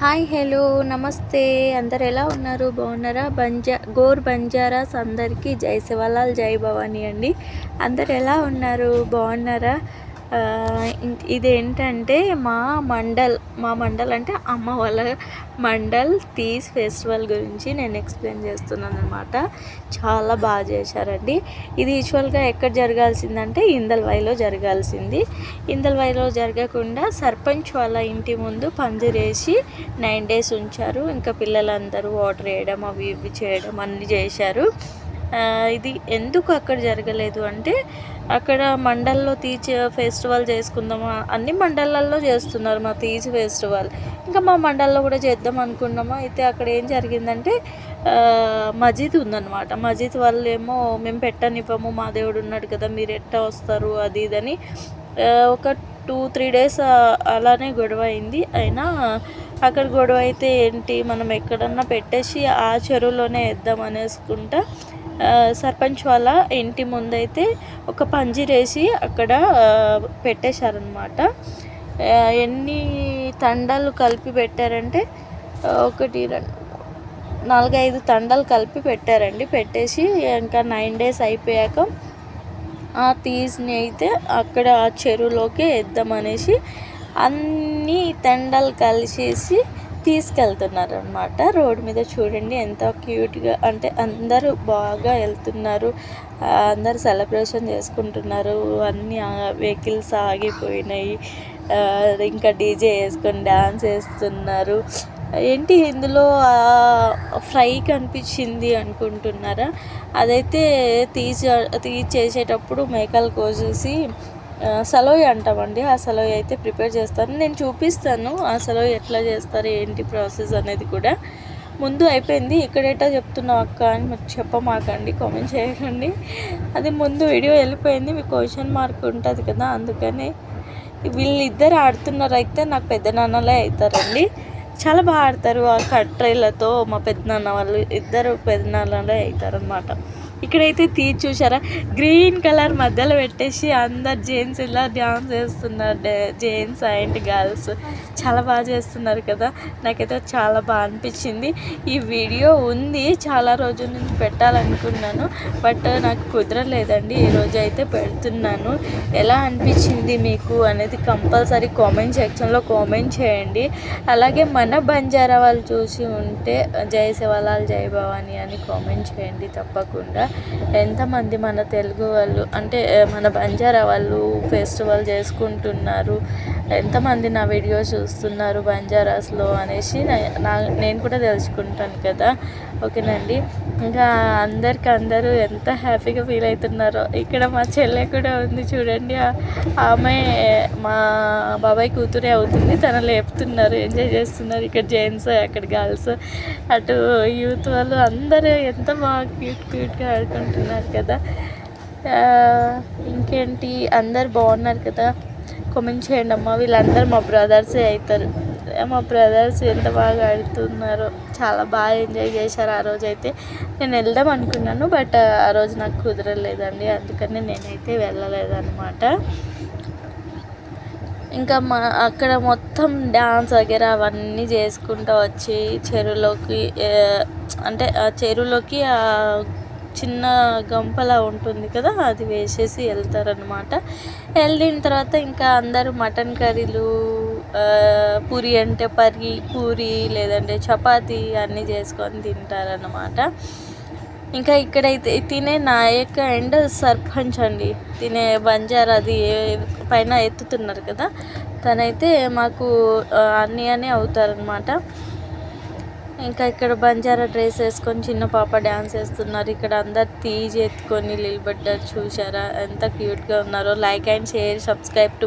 Hi hello నమస్తే. అందరు ఎలా ఉన్నారు? బాగున్నారా? బంజా గోర్ బంజారాస్ అందరికీ జై శివలాల్ జై భవానీ అండి. అందరు ఎలా ఉన్నారు? బాగున్నారా? ఇదేంటంటే మా మండల్ మా మండల్ అంటే అమ్మ వాళ్ళ మండల్ తీస్ ఫెస్టివల్ గురించి నేను ఎక్స్ప్లెయిన్ చేస్తున్నాను అనమాట చాలా బాగా చేశారండి. ఇది యూజువల్గా ఎక్కడ జరగాల్సిందంటే ఇందల్వాయిలో జరగాల్సింది. ఇందల్వాయిలో జరగకుండా సర్పంచ్ వాళ్ళ ఇంటి ముందు పందిరేసి నైన్ డేస్ ఉంచారు. ఇంకా పిల్లలందరూ వాటర్ వేయడం అవి ఇవి చేయడం అన్నీ చేశారు. ఇది ఎందుకు అక్కడ జరగలేదు అంటే అక్కడ మండల్లో తీజ్ ఫెస్టివల్ చేసుకుందామా? అన్ని మండలాల్లో చేస్తున్నారు మా తీజ్ ఫెస్టివల్. ఇంకా మా మండల్లో కూడా చేద్దాం అనుకున్నాము? అయితే అక్కడ ఏం జరిగిందంటే మజీద్ ఉందన్నమాట. మజీద్ వాళ్ళు ఏమో మేము పెట్టనివ్వము మా దేవుడు ఉన్నాడు కదా మీరు ఎట్టా వస్తారు? అది ఇదని ఒక టూ త్రీ డేస్ అలానే గొడవ అయింది. అయినా అక్కడ గొడవ అయితే ఏంటి మనం ఎక్కడన్నా పెట్టేసి ఆ చెరువులోనే వేద్దాం అనేసుకుంటా సర్పంచ్ వాళ్ళ ఇంటి ముందైతే ఒక పందిరేసి అక్కడ పెట్టేశారనమాట ఎన్ని తండాలు కలిపి పెట్టారంటే ఒకటి రెండు నాలుగైదు తండాలు కలిపి పెట్టారండి. పెట్టేసి ఇంకా నైన్ డేస్ అయిపోయాక ఆ తీజ్ని అయితే అక్కడ ఆ చెరువులోకి వేద్దామనేసి అన్ని తండాలు కలిసేసి తీసుకెళ్తున్నారు అనమాట రోడ్ మీద చూడండి ఎంత క్యూట్గా అంటే అందరూ బాగా వెళ్తున్నారు. అందరు అందరూ సెలబ్రేషన్ చేసుకుంటున్నారు. అన్ని వెహికల్స్ ఆగిపోయినాయి. ఇంకా డీజే వేసుకొని డ్యాన్స్ వేస్తున్నారు. ఏంటి ఇందులో ఫ్రై కనిపించింది అనుకుంటున్నారా? అదైతే తీసి తీసి చేసేటప్పుడు మేకలు కోసేసి సలోయ్ అంటామండి. ఆ సలోయ్ అయితే ప్రిపేర్ చేస్తాను. నేను చూపిస్తాను ఆ సలోయ్ ఎట్లా చేస్తారు ఏంటి ప్రాసెస్ అనేది కూడా. ముందు అయిపోయింది. ఇక్కడేటా చెప్తున్నావు అక్క అని మరి చెప్పమాకండి. కామెంట్ చేయకండి అది ముందు వీడియో వెళ్ళిపోయింది. మీకు క్వశ్చన్ మార్క్ ఉంటుంది కదా అందుకని వీళ్ళిద్దరు ఆడుతున్నారు. అయితే నాకు పెద్ద నాన్నలే అవుతారండి. చాలా బాగా ఆడతారు ఆ కట్రైలతో మా పెద్దనాన్న వాళ్ళు ఇద్దరు పెద్దనాన్నలే అవుతారు అనమాట ఇక్కడైతే తీసి చూసారా గ్రీన్ కలర్ మధ్యలో పెట్టేసి అందరు జెంట్స్ ఇలా డ్యాన్స్ చేస్తున్నారు. Gents and girls. చాలా బాగా చేస్తున్నారు కదా. నాకైతే చాలా బాగా అనిపించింది. ఈ వీడియో ఉంది. చాలా రోజుల నుంచి పెట్టాలనుకున్నాను. బట్ నాకు కుదరలేదండి. ఈరోజు అయితే పెడుతున్నాను. ఎలా అనిపించింది మీకు అనేది కంపల్సరీ కామెంట్ సెక్షన్లో కామెంట్ చేయండి. అలాగే మన బంజారా వాళ్ళు చూసి ఉంటే జై శివలాల్ జై భవాని అని కామెంట్ చేయండి తప్పకుండా. ఎంతమంది మన తెలుగు వాళ్ళు అంటే మన బంజారా వాళ్ళు ఫెస్టివల్ చేసుకుంటున్నారు ఎంతమంది నా వీడియో చూస్తున్నారు బంజారాస్లో అనేసి నా- నేను కూడా తెలుసుకుంటాను కదా. ఓకేనండి. ఇంకా అందరికి అందరూ ఎంత హ్యాపీగా ఫీల్ అవుతున్నారో ఇక్కడ మా చెల్లె కూడా ఉంది చూడండి. ఆమె మా బాబాయ్ కూతురే అవుతుంది తన లేపుతున్నారు ఎంజాయ్ చేస్తున్నారు. ఇక్కడ జెంట్స్ అక్కడ గర్ల్స్ అటు యూత్ వాళ్ళు అందరూ ఎంత బాగా క్యూట్ క్యూట్గా మాట్లాడుకుంటున్నారు కదా. ఇంకేంటి? అందరు బాగున్నారు కదా. కామెంట్ చేయండి అమ్మ. వీళ్ళందరూ మా బ్రదర్సే అవుతారు. మా బ్రదర్స్ ఎంత బాగా ఆడుతున్నారో. చాలా బాగా ఎంజాయ్ చేశారు ఆ రోజు అయితే నేను వెళ్దాం అనుకున్నాను బట్ ఆ రోజు నాకు కుదరలేదండి. అందుకని నేనైతే వెళ్ళలేదన్నమాట. ఇంకా మా అక్కడ మొత్తం డ్యాన్స్ వగేరా అవన్నీ చేసుకుంటూ వచ్చి చెరువులోకి అంటే ఆ చెరువులోకి ఆ చిన్న గంపలా ఉంటుంది కదా అది వేసేసి వెళ్తారనమాట వెళ్ళిన తర్వాత ఇంకా అందరూ మటన్ కర్రీలు పూరి అంటే పరి పూరి లేదంటే చపాతీ అన్నీ చేసుకొని తింటారనమాట ఇంకా ఇక్కడైతే తినే నాయక అండ్ సర్పంచ్ అండి. తినే బంజారా అది పైన ఎత్తుతున్నారు కదా తనైతే మాకు అన్నీ అని అవుతారనమాట ఇంకా ఇక్కడ బంజారా డ్రెస్ వేసుకొని చిన్న పాప డాన్స్ వేస్తున్నారు. ఇక్కడ అందరు తీజ్ ఎత్తుకొని నిలబడ్డారు చూసారా ఎంత క్యూట్గా ఉన్నారో. Like and share subscribe to